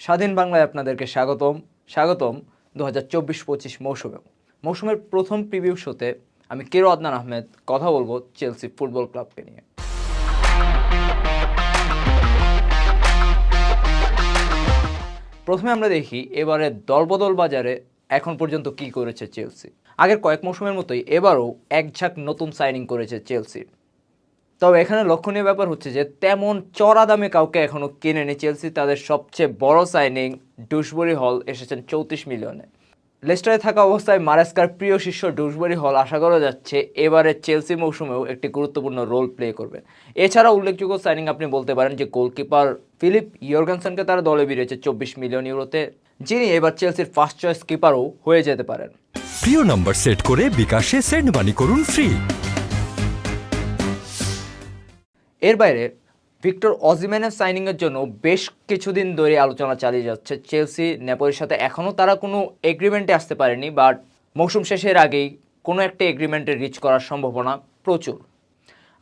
স্বাধীন বাংলায় আপনাদেরকে স্বাগতম। স্বাগতম দু হাজার চব্বিশ পঁচিশ মৌসুমে মৌসুমের প্রথম প্রিভিউ শোতে আমি কেরো আদনান আহমেদ কথা বলব চেলসি ফুটবল ক্লাবকে নিয়ে। প্রথমে আমরা দেখি এবারে দলবদল বাজারে এখন পর্যন্ত কি করেছে চেলসি। আগের কয়েক মৌসুমের মতোই এবারও এক ঝাঁক নতুন সাইনিং করেছে চেলসি। তবে এখানে লক্ষণীয় ব্যাপার হচ্ছে যে, তেমন চড়া দামে কাউকে এখনও কিনেনি। চেলসি তাদের সবচেয়ে বড় সাইনিং ডুসবরি হল এসেছেন চৌত্রিশ মিলিয়নে। লেস্টারে থাকা অবস্থায় মারেস্কার প্রিয় শিষ্য ডুসবরি হল, আশা করা যাচ্ছে এবারে চেলসি মৌসুমেও একটি গুরুত্বপূর্ণ রোল প্লে করবে। এছাড়া উল্লেখযোগ্য সাইনিং আপনি বলতে পারেন যে গোলকিপার ফিলিপ ইয়র্গানসনকে তারা দলে বেরিয়েছে চব্বিশ মিলিয়ন ইউরোতে, যিনি এবার চেলসির ফার্স্ট চয়েস কিপারও হয়ে যেতে পারেন। প্রিয় নম্বর সেট করে বিকাশে সেন্ড মানি করুন ফ্রি এর বাইরে ভিক্টর অজিম্যানের সাইনিংয়ের জন্য বেশ কিছুদিন ধরে আলোচনা চালিয়ে যাচ্ছে। চেলসি, নেপোলির সাথে এখনও তারা কোনো এগ্রিমেন্টে আসতে পারেনি বাট মৌসুম শেষের আগেই কোনো একটা এগ্রিমেন্টে রিচ করার সম্ভাবনা প্রচুর।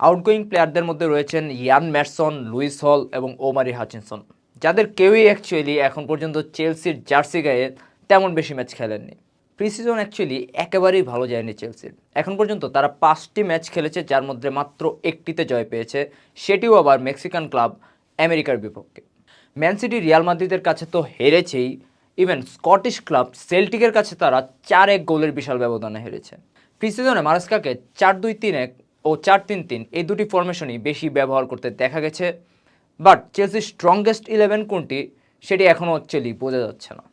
আউটগোয়িং প্লেয়ারদের মধ্যে রয়েছেন ইয়ান ম্যাটসন লুইস হল এবং ওমারি হাচিনসন যাদের কেউই অ্যাকচুয়ালি এখন পর্যন্ত চেলসির জার্সি গায়ে তেমন বেশি ম্যাচ খেলেননি। প্রিসিজন অ্যাকচুয়ালি একেবারেই ভালো যায়নি চেলসির এখন পর্যন্ত তারা পাঁচটি ম্যাচ খেলেছে, যার মধ্যে মাত্র একটিতে জয় পেয়েছে। সেটিও আবার মেক্সিকান ক্লাব আমেরিকার বিপক্ষে। ম্যান সিটি রিয়াল মাদ্রিদের কাছে তো হেরেছেই। ইভেন স্কটিশ ক্লাব সেল্টিকের কাছে তারা চার এক গোলের বিশাল ব্যবধানে হেরেছে। প্রিসিজনে মারাস্কাকে চার দুই তিন এক ও চার তিন তিন এই দুটি ফরমেশনই বেশি ব্যবহার করতে দেখা গেছে। বাট চেলসির স্ট্রংগেস্ট ইলেভেন কোনটি, সেটি এখনও অ্যাকচুয়ালি বোঝা যাচ্ছে না।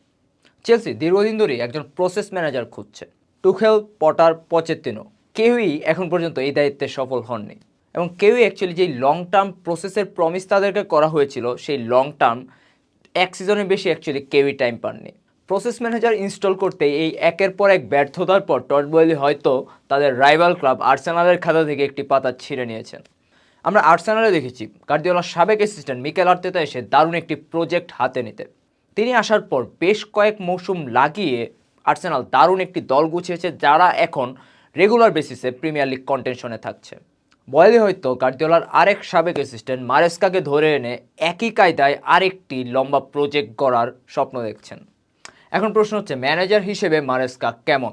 চেলসি দীর্ঘদিন ধরেই একজন প্রসেস ম্যানেজার খুঁজছে। টুখেল, পটার, পচেত্তিনো, কেউই এখন পর্যন্ত এই দায়িত্বে সফল হননি। এবং কেউই অ্যাকচুয়ালি যেই লং টার্ম প্রসেসের প্রমিস তাদেরকে করা হয়েছিল, সেই লং টার্ম এক সিজনের বেশি অ্যাকচুয়ালি কেউই টাইম পাননি। প্রসেস ম্যানেজার ইনস্টল করতে এই একের পর এক ব্যর্থতার পর টট বয়েলি হয়তো তাদের রাইভাল ক্লাব আর্সেনালের খাতা থেকে একটি পাতা ছিঁড়ে নিয়েছেন। আমরা আর্সেনালে দেখেছি কার্দিওলার সাবেক অ্যাসিস্ট্যান্ট মিকেল আর্তেতা এসে দারুণ একটি প্রজেক্ট হাতে নিতে তিনি আসার পর বেশ কয়েক মৌসুম লাগিয়ে আর্সেনাল দারুণ একটি দল গুছিয়েছে যারা এখন রেগুলার বেসিসে প্রিমিয়ার লিগ কন্টেনশনে থাকছে। বয়েলি হয়তো গার্দিওলার আরেক সাবেক অ্যাসিস্ট্যান্ট মারেস্কাকে ধরে এনে একই কায়দায় আরেকটি লম্বা প্রজেক্ট করার স্বপ্ন দেখছেন। এখন প্রশ্ন হচ্ছে, ম্যানেজার হিসেবে মারেস্কা কেমন?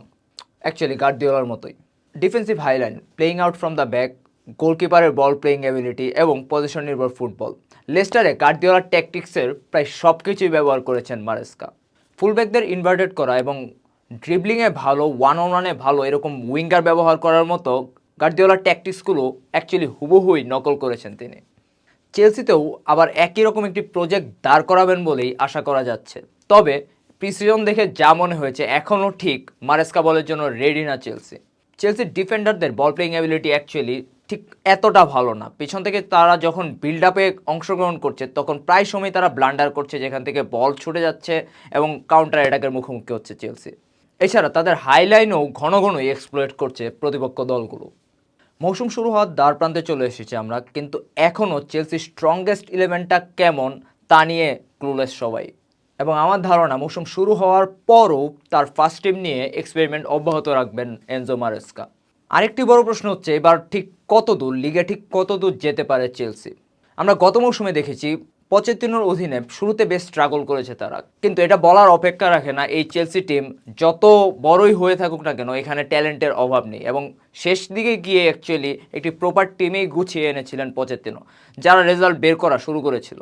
অ্যাকচুয়ালি গার্দিওলার মতোই। Defensive high line playing out from the back গোলকিপারের ball playing ability এবং পজিশন নির্ভর ফুটবল লেস্টারে গার্দিওলার ট্যাকটিক্সের প্রায় সব কিছুই ব্যবহার করেছেন মারেস্কা ফুলব্যাকদের ইনভার্টেড করা এবং ড্রিবলিংয়ে ভালো ওয়ান অন ওয়ানে ভালো এরকম উইঙ্গার ব্যবহার করার মতো গার্দিওলার ট্যাকটিক্সগুলো অ্যাকচুয়ালি হুবহুই নকল করেছেন তিনি। চেলসিতেও আবার একই রকম একটি প্রজেক্ট দাঁড় করাবেন বলেই আশা করা যাচ্ছে। তবে প্রিসিজন দেখে যা মনে হয়েছে এখনও ঠিক মারেস্কা বলের জন্য রেডি না চেলসি চেলসির ডিফেন্ডারদের বল প্লেইং অ্যাবিলিটি অ্যাকচুয়ালি ঠিক এতটা ভালো না। পিছন থেকে তারা যখন বিল্ড আপে অংশগ্রহণ করছে, তখন প্রায় সময় তারা ব্লান্ডার করছে, যেখান থেকে বল ছুটে যাচ্ছে এবং কাউন্টার অ্যাটাকের মুখোমুখি হচ্ছে চেলসি এছাড়া তাদের হাইলাইনও ঘন ঘনই এক্সপ্লোয়েট করছে প্রতিপক্ষ দলগুলো। মৌসুম শুরু হওয়ার দ্বার প্রান্তে চলে এসেছি আমরা, কিন্তু এখনও চেলসির স্ট্রংগেস্ট ইলেভেনটা কেমন তা নিয়ে ক্লুলেস সবাই। এবং আমার ধারণা মৌসুম শুরু হওয়ার পরও তার ফার্স্ট টিম নিয়ে এক্সপেরিমেন্ট অব্যাহত রাখবেন এনজো মারেস্কা আরেকটি বড় প্রশ্ন হচ্ছে, এবার ঠিক কত দূর, লিগে ঠিক কত দূর যেতে পারে চেলসি? আমরা গত মৌসুমে দেখেছি পঁচাত্তরের অধীনে শুরুতে বেশ স্ট্রাগল করেছে তারা। কিন্তু এটা বলার অপেক্ষা রাখে না, এই চেলসি টিম যত বড়ই হয়ে থাকুক না কেন, এখানে ট্যালেন্টের অভাব নেই। এবং শেষ দিকে গিয়ে অ্যাকচুয়ালি একটি প্রপার টিমেই গুছিয়ে এনেছিলেন পঁচাত্তর যারা রেজাল্ট বের করা শুরু করেছিল।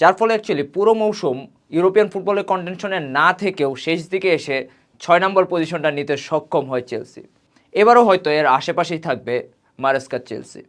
যার ফলে অ্যাকচুয়ালি পুরো মৌসুম ইউরোপিয়ান ফুটবলের কন্টেনশনে না থেকেও শেষ দিকে এসে ছয় নম্বর পজিশনটা নিতে সক্ষম হয় চেলসি। এবারও হয়তো এর আশেপাশেই থাকবে মারেস্কা চেলসি